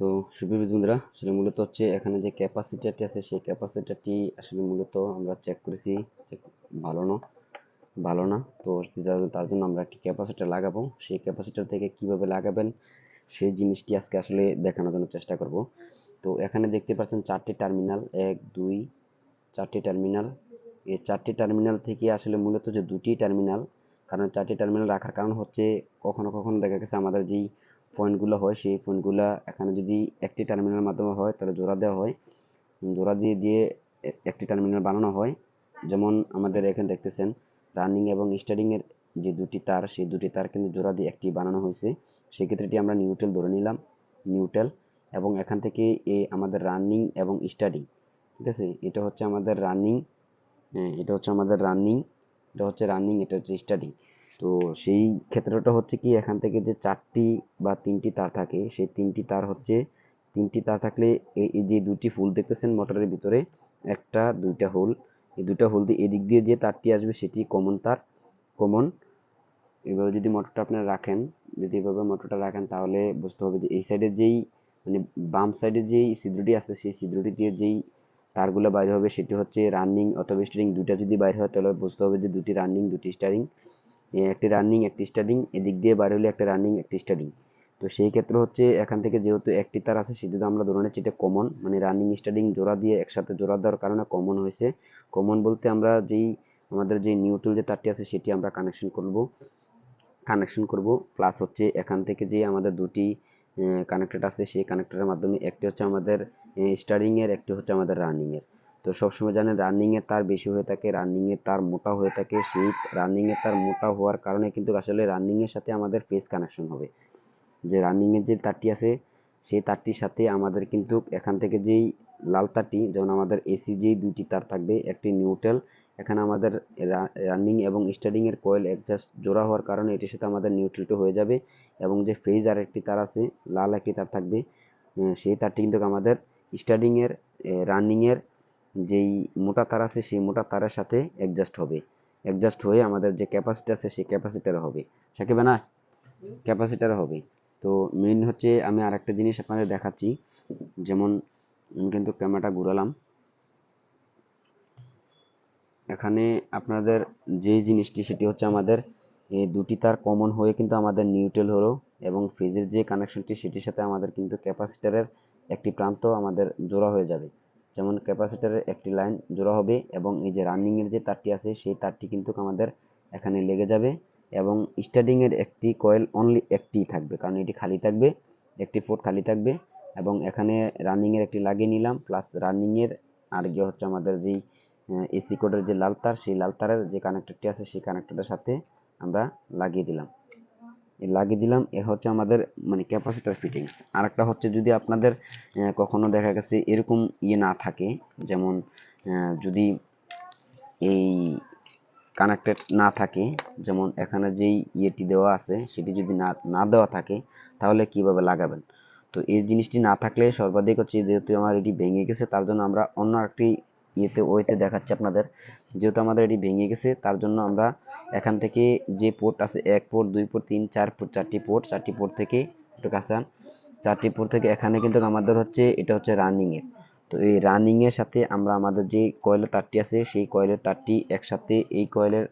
তো সুপ্রিয় বন্ধুরা, আসলে মূলত হচ্ছে এখানে যে ক্যাপাসিটারটি আছে, সেই ক্যাপাসিটারটি আসলে মূলত আমরা চেক করেছি ভালো না ভালো না। তো তার জন্য আমরা একটি ক্যাপাসিটার লাগাবো, সেই ক্যাপাসিটার থেকে কীভাবে লাগাবেন, সেই জিনিসটি আজকে আসলে দেখানোর জন্য চেষ্টা করব। তো এখানে দেখতে পাচ্ছেন চারটি টার্মিনাল এক, দুই, চারটি টার্মিনাল এই চারটি টার্মিনাল থেকে আসলে মূলত যে দুটি টার্মিনাল কারণ চারটি টার্মিনাল রাখার কারণ হচ্ছে কখনো কখনো দেখা গেছে আমাদের যেই পয়েন্টগুলো হয়, সেই পয়েন্টগুলো এখানে যদি একটি টার্মিনালের মাধ্যমে হয়, তাহলে জোড়া দেওয়া হয়। জোড়া দিয়ে দিয়ে একটি টার্মিনাল বানানো হয়। যেমন আমাদের এখানে দেখতেছেন রানিং এবং স্টার্টিংয়ের যে দুটি তার, সেই দুটি তার কিন্তু জোড়া দিয়ে একটি বানানো হয়েছে। সেক্ষেত্রে এটি আমরা নিউট্রাল ধরে নিলাম নিউট্রাল এবং এখান থেকে এই আমাদের রানিং এবং স্টার্টিং ঠিক আছে? এটা হচ্ছে আমাদের রানিং এটা হচ্ছে আমাদের রানিং এটা হচ্ছে রানিং এটা হচ্ছে স্টার্টিং তো সেই ক্ষেত্রটা হচ্ছে কি, এখান থেকে যে চারটি বা তিনটি তার থাকে, সেই তিনটি তার হচ্ছে, তিনটি তার থাকলে এই যে দুটি ফুল দেখতেছেন মোটরের ভিতরে, একটা, দুইটা হোল, এই দুইটা হোল দিয়ে এদিক দিয়ে যে তারটি আসবে সেটি কমন তার, কমন। এভাবে যদি মোটরটা আপনারা রাখেন, যদি এভাবে মোটরটা রাখেন, তাহলে বুঝতে হবে যে এই সাইডের যেই মানে বাম সাইডের যেই ছিদ্রটি আছে, সেই ছিদ্রটি দিয়ে যেই তারগুলো বাইর হবে, সেটি হচ্ছে রানিং অথবা স্টারিং দুইটা যদি বাইর হয়, তাহলে বুঝতে হবে যে দুটি রানিং দুটি স্টারিং একটি রানিং একটি স্টারিং এদিক দিয়ে বাইর হলে একটা রানিং একটি স্টারিং তো সেই ক্ষেত্রে হচ্ছে এখান থেকে যেহেতু একটি তার আছে, সেহেতু আমরা ধরে নিচ্ছি এটা কমন মানে রানিং স্টারিং জোড়া দিয়ে একসাথে জোড়া দেওয়ার কারণে কমন হয়েছে। কমন বলতে আমরা যেই, আমাদের যে নিউট্রাল যে তারটি আছে, সেটি আমরা কানেকশন করব কানেকশন করব। প্লাস হচ্ছে এখান থেকে যে আমাদের দুটি কানেক্টেড আছে, সেই কানেক্টরের মাধ্যমে একটি হচ্ছে আমাদের স্টারিং এর, একটি হচ্ছে আমাদের রানিং এর। তো সবসময় জানেন রানিং এর তার বেশি হয়ে থাকে রানিং এর তার মোটা হয়ে থাকে সেই রানিং এর তার মোটা হওয়ার কারণে কিন্তু আসলে রানিং এর সাথে আমাদের ফেস কানেকশন হবে। যে রানিং এর যে তারটি আছে, সেই তারটির সাথে আমাদের কিন্তু এখান থেকে যেই লাল তারটি, যেমন আমাদের এসি যেই দুইটি তার থাকবে, একটি নিউট্রাল এখানে আমাদের রানিং এবং স্টার্টিং এর কয়েল অ্যাডজাস্ট জোড়া হওয়ার কারণে এটির সাথে আমাদের নিউট্রালটা হয়ে যাবে এবং যে ফেজ আর একটি তার আছে, লাল একটি তার থাকবে সেই তারটি কিন্তু আমাদের স্টার্টিং এর রানিং এর যেই মোটা তার আছে, সেই মোটা তারের সাথে অ্যাডজাস্ট হবে। অ্যাডজাস্ট হয়ে আমাদের যে ক্যাপাসিটি আছে, সেই ক্যাপাসিটার হবে। সাকিবে না ক্যাপাসিটার হবে। তো মেইন হচ্ছে আমি আরেকটা জিনিস আপনাদের দেখাচ্ছি। যেমন আমি কিন্তু ক্যামেরাটা ঘুরালাম। এখানে আপনাদের যে জিনিসটি, সেটি হচ্ছে আমাদের দুটি তার কমন হয়ে কিন্তু আমাদের নিউট্রাল হলো এবং ফেজের যে কানেকশনটি সেটির সাথে আমাদের কিন্তু ক্যাপাসিটারের একটি প্রান্ত আমাদের জোড়া হয়ে যাবে। যেমন ক্যাপাসিটারের একটি লাইন জোড়া হবে এবং এই যে রানিং এর যে তারটি আছে, সেই তারটি কিন্তু আমাদের এখানে লেগে যাবে এবং স্টার্টিং এর একটি কয়েল অনলি একটি থাকবে, কারণ এটি খালি থাকবে, একটি পোর্ট খালি থাকবে এবং এখানে রানিং এর একটি লাগিয়ে নিলাম প্লাস রানিং এর আর গিয়ে হচ্ছে আমাদের যেই এসি কোডের যে লাল তার, সেই লাল তারের যে কানেক্টরটি আছে, সেই কানেক্টরের সাথে আমরা লাগিয়ে দিলাম। লাগিয়ে দিলাম, এ হচ্ছে আমাদের মানে ক্যাপাসিটার ফিটিংস আর একটা হচ্ছে যদি আপনাদের কখনো দেখা গেছে এরকম ইয়ে না থাকে, যেমন যদি এই কানেক্টেড না থাকে, যেমন এখানে যেই ইয়েটি দেওয়া আছে, সেটি যদি না না দেওয়া থাকে, তাহলে কীভাবে লাগাবেন? তো এই জিনিসটি না থাকলে সর্বাধিক হচ্ছে যেহেতু আমার এটি ভেঙে গেছে, তার জন্য আমরা অন্য একটি ইয়েতে, ওয়েতে দেখাচ্ছি আপনাদের। যেহেতু আমাদের এটি ভেঙে গেছে, তার জন্য আমরা এখান থেকে যে পোর্ট আছে, এক পোর্ট দুই পোর্ট তিন, চার পোর্ট চারটি পোর্ট চারটি পোর্ট থেকে একটু কাছে আন। চারটি পোর্ট থেকে এখানে কিন্তু আমাদের হচ্ছে, এটা হচ্ছে রানিং এর। তো এই রানিং এর সাথে আমরা আমাদের যে কয়েলের তারটি আছে, সেই কয়েলের তারটি একসাথে এই কয়েলের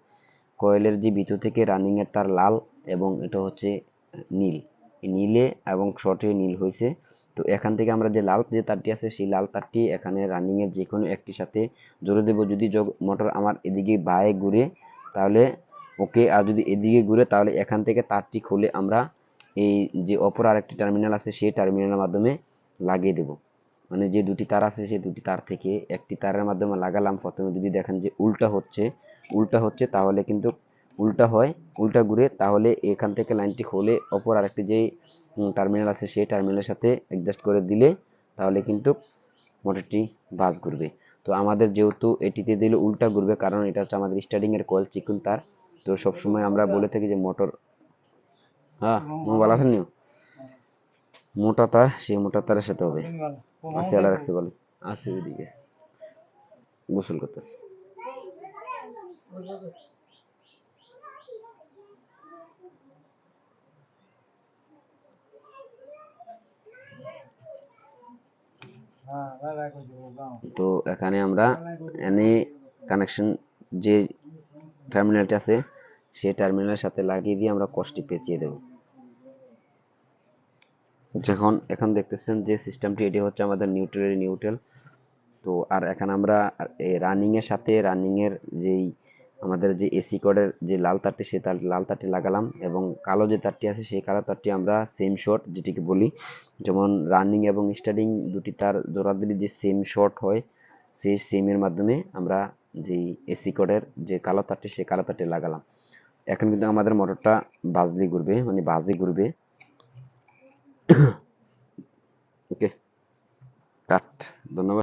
কয়েলের যে ভিতর থেকে রানিং এর তার লাল এবং এটা হচ্ছে নীল। নীলে এবং শর্টে নীল হয়েছে তো এখান থেকে আমরা যে লাল যে তারটি আছে, সেই লাল তারটি এখানে রানিং এর যে কোনো একটির সাথে জোরে দেবো। যদি মোটর আমার এদিকে বায়ে ঘুরে, তাহলে ওকে, আর যদি এদিকে ঘুরে তাহলে এখান থেকে তারটি খুলে আমরা এই যে অপর আরেকটি টার্মিনাল আছে, সেই টার্মিনালের মাধ্যমে লাগিয়ে দেব। মানে যে দুটি তার আছে, সেই দুটি তার থেকে একটি তারের মাধ্যমে লাগালাম। প্রথমে যদি দেখেন যে উল্টা হচ্ছে উল্টা হচ্ছে তাহলে কিন্তু উল্টা হয়, উল্টা ঘুরে তাহলে এখান থেকে লাইনটি খুলে অপর আরেকটি যে টার্মিনাল আছে, সেই টার্মিনালের সাথে অ্যাডজাস্ট করে দিলে তাহলে কিন্তু মোটরটি বাস ঘুরবে। তো আমাদের যেহেতু এটিতে দিলে উল্টা ঘুরবে, কারণ এটা হচ্ছে আমাদের স্টার্টিংয়ের কয়েল চিকুন তার তো সবসময় আমরা বলে থাকি যে মোটর হ্যাঁ মোবাইল আছেন নিও মোটা তার সেই মোটা তারের সাথে হবে। আছে আল্লাহ রাখছে বলে। আছে ওইদিকে গোসল করতেছে। তো এখানে আমরা এনে কানেকশন যে টার্মিনালটি আছে, সেই টার্মিনালের সাথে লাগিয়ে দিয়ে আমরা কষ্টি পেঁচিয়ে দেব। যখন এখন দেখতেছেন যে সিস্টেমটি এটি হচ্ছে আমাদের নিউট্রাল নিউট্রাল তো আর এখন আমরা এই রানিং এর সাথে রানিং এর যেই আমাদের যে এসি কোডের যে লাল তারটি, সেই তার লাল তারটি লাগালাম এবং কালো যে তারটি আছে, সেই কালো তারটি আমরা সেম শর্ট যেটিকে বলি, যেমন রানিং এবং স্টার্টিং দুটি তার জোড়া যে সেম শর্ট হয়, সেই সেমের মাধ্যমে আমরা যেই এসি কোডের যে কালো তারটি, সেই কালো তারটি লাগালাম। এখন কিন্তু আমাদের মোটরটা বাজলি ঘুরবে মানে বাজি ঘুরবে। ওকে কাট ধন্যবাদ।